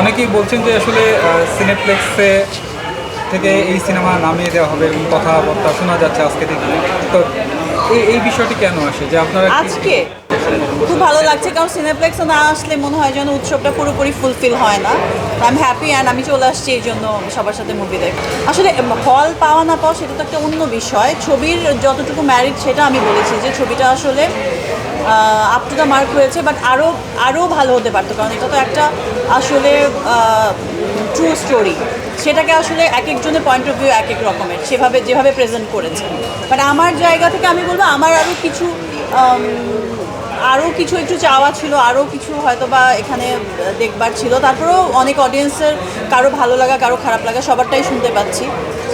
অনেকেই বলছেন যে আসলে সিনেপ্লেক্সে থেকে এই সিনেমা নামিয়ে দেওয়া হবে এবং কথাবার্তা শোনা যাচ্ছে আজকে থেকে। তো এই এই বিষয়টি কেন আসে? যে আপনারা আজকে খুব ভালো লাগছে, কারণ সিনেপ্লেক্সে না আসলে মনে হয় যেন উৎসবটা পুরোপুরি ফুলফিল হয় না। আই এম হ্যাপি অ্যান্ড আমি চলে আসছি এই জন্য সবার সাথে মুভি দেখ আসলে হল পাওয়া না পাওয়া সেটা তো একটা অন্য বিষয়। ছবির যতটুকু ম্যারিট সেটা আমি বলেছি যে ছবিটা আসলে আপ টু দ্য মার্ক হয়েছে বাট আরও আরও ভালো হতে পারতো, কারণ এটা তো একটা আসলে ট্রু স্টোরি সেটাকে আসলে এক একজনের পয়েন্ট অফ ভিউ এক এক রকমের, সেভাবে, যেভাবে প্রেজেন্ট করেছে বাট আমার জায়গা থেকে আমি বলব, আমার আরও কিছু আরও কিছু একটু চাওয়া ছিল আরও কিছু হয়তো বা এখানে দেখবার ছিল। তারপরেও অনেক অডিয়েন্সের কারও ভালো লাগা কারও খারাপ লাগা সবারটাই শুনতে পাচ্ছি।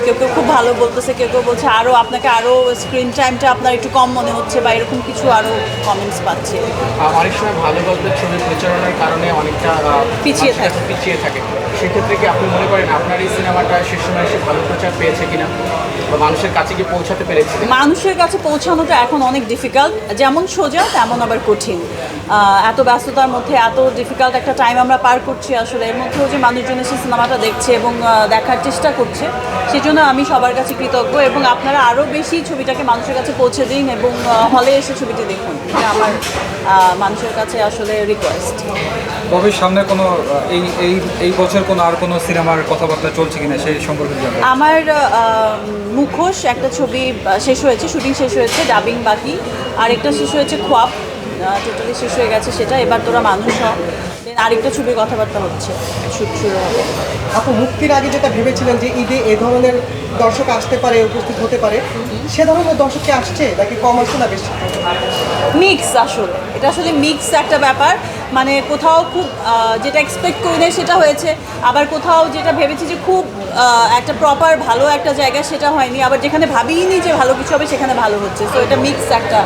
কেউ কেউ খুব ভালো বলতেছে কেউ কেউ বলছে আরও আপনাকে আরও স্ক্রিন টাইমটা আপনার একটু কম মনে হচ্ছে বা এরকম কিছু আরও কমেন্টস পাচ্ছে। অনেক সময় ভালো গল্পের ছবি প্রচারণার কারণে অনেকটা পিছিয়ে থাকে। পিছিয়ে থাকে। সেক্ষেত্রে কি আপনি মনে করেন আপনার এই সিনেমাটা শেষ সময় এসে ভালো প্রচার পেয়েছে কিনা? বা মানুষের কাছে কি পৌঁছাতে পেরেছে। মানুষের কাছে পৌঁছানোটা এখন অনেক ডিফিকাল্ট যেমন সোজা তেমন আবার কঠিন। এত ব্যস্ততার মধ্যে এত ডিফিকাল্ট একটা টাইম আমরা পার করছি আসলে। এর মধ্যেও যে মানুষজন এসে সিনেমাটা দেখছে এবং দেখার চেষ্টা করছে সেই জন্য আমি সবার কাছে কৃতজ্ঞ এবং আপনারা আরও বেশি ছবিটাকে মানুষের কাছে পৌঁছে দিন এবং হলে এসে ছবিটি দেখুন। এটা আমার মানুষের কাছে আসলে রিকোয়েস্ট তবে সামনে কোনো এই এই এই বছর কোনো আর কোনো সিনেমার কথাবার্তা চলছে কিনা সেই সম্পর্কে আমার মুখোশ, একটা ছবি শেষ হয়েছে, শুটিং শেষ হয়েছে ডাবিং বাকি আর একটা শেষ হয়েছে খোয়াব টোটালি শেষ হয়ে গেছে সেটা, এবার তোরা মানুষ হ আরেকটা ছবির কথাবার্তা হচ্ছে। শুট শুরু হবে। আপনি মুক্তির আগে যেটা ভেবেছিলেন যে ঈদে এ ধরনের দর্শক আসতে পারে উপস্থিত হতে পারে সে ধরনের দর্শক কি আসছে নাকি কম আসছে না বেশি? মিক্স আসলে। এটা আসলে মিক্স একটা ব্যাপার। মানে কোথাও খুব যেটা এক্সপেক্ট করি নাই সেটা হয়েছে। আবার কোথাও যেটা ভেবেছি যে খুব একটা প্রপার ভালো একটা জায়গা সেটা হয়নি। আবার যেখানে ভাবিনি যে ভালো কিছু হবে সেখানে ভালো হচ্ছে। তো এটা মিক্স একটা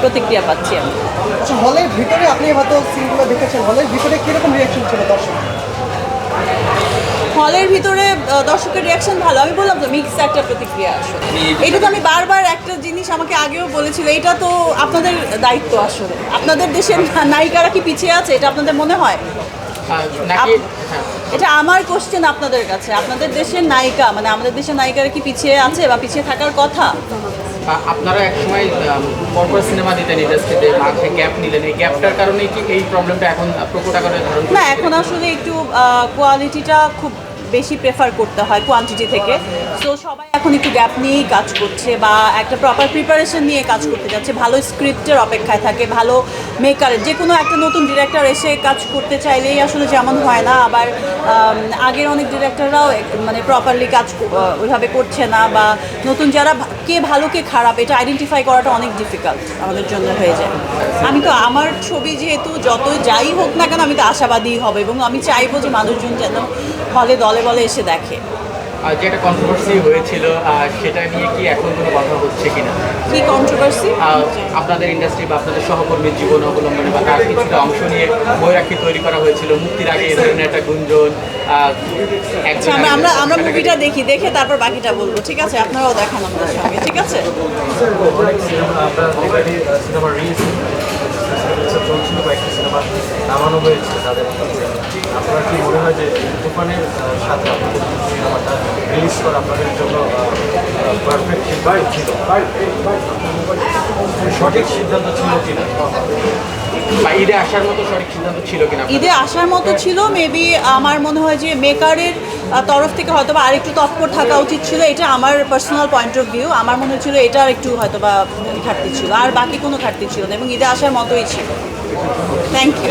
প্রতিক্রিয়া পাচ্ছি আমি। আচ্ছা হলের ভিতরে আপনি হয়তো সিনগুলো দেখেছেন। হলের ভিতরে কীরকম রিয়াকশন ছিল দর্শক? হলের ভিতরে দর্শকের রিয়াকশন ভালো। আমি বললাম তো মিক্স একটা প্রতিক্রিয়া আসলে। এটা তো আমি বারবার একটা জিনিস আমাকে আগেও বলেছিল এটা তো আপনাদের দায়িত্ব আসলে। আপনাদের দেশের নায়িকারা কি পিছিয়ে আছে এটা আপনাদের মনে হয়? আপ- হ্যাঁ। এটা আমার কোশ্চেন আপনাদের কাছে। আপনাদের দেশের নায়িকা মানে আমাদের দেশের নায়িকারা কি পিছিয়ে আছে বা পিছিয়ে থাকার কথা? আপনারা এক সময় পরপর সিনেমা দিতেন ইন্ডাস্ট্রিতে মাঝে গ্যাপ নিলেন। এই গ্যাপটার কারণে কি এই প্রবলেমটা এখন প্রকট আকারে ধারণ না এখন আসলে একটু কোয়ালিটিটা খুব বেশি প্রেফার করতে হয় কোয়ান্টিটি থেকে। সো সবাই এখন একটু গ্যাপ নিয়েই কাজ করছে বা একটা প্রপার প্রিপারেশন নিয়ে কাজ করতে যাচ্ছে। ভালো স্ক্রিপ্টের অপেক্ষায় থাকে, ভালো মেকারের যে কোনো একটা নতুন ডিরেক্টর এসে কাজ করতে চাইলেই আসলে যেমন হয় না, আবার আগের অনেক ডিরেক্টররাও মানে প্রপারলি কাজ ওইভাবে করছে না বা নতুন যারা কে ভালো, কে খারাপ, এটা আইডেন্টিফাই করাটা অনেক ডিফিকাল্ট আমাদের জন্য হয়ে যায়। আমি তো, আমার ছবি যেহেতু যত যাই হোক না কেন আমি তো আশাবাদী হবে এবং আমি চাইব যে মানুষজন যেন হলে দলে বলে এসে দেখে। আহ, যে একটা কন্ট্রোভার্সি হয়েছিল সেটা নিয়ে কি এখন কোনো কথা হচ্ছে কিনা? কি কন্ট্রোভার্সি আপনাদের ইন্ডাস্ট্রি বা আপনাদের সহকর্মীর জীবন অবলম্বনে বা তার কিছুটা অংশ নিয়ে বৈরাক্ষী তৈরি করা হয়েছিল মুক্তির আগে এ ধরনের একটা গুঞ্জন আচ্ছা আমরা আমরা আমরা মুভিটা দেখি দেখে তারপর বাকিটা বলব ঠিক আছে? আপনারাও দেখান আমাদের সঙ্গে ঠিক আছে? সিনেমা চলছিল সিনেমা নামানো হয়েছে তাদের আপনার কি মনে হয় যে তুফানের সাথে আপনাদের করা আপনাদের জন্য পারফেক্ট ছিল সঠিক সিদ্ধান্ত ছিল কিনা বা ঈদে আসার মতো সঠিক সিদ্ধান্ত ছিল কিনা ঈদে আসার মতো ছিল মেবি আমার মনে হয় যে মেকারের তরফ থেকে হয়তো বা আরেকটু তৎপর থাকা উচিত ছিল এটা আমার পার্সোনাল পয়েন্ট অফ ভিউ আমার মনে হচ্ছিল এটা একটু হয়তো বা ঘাটতি ছিল আর বাকি কোনো ঘাটতি ছিল না এবং ঈদে আসার মতোই ছিল। Thank you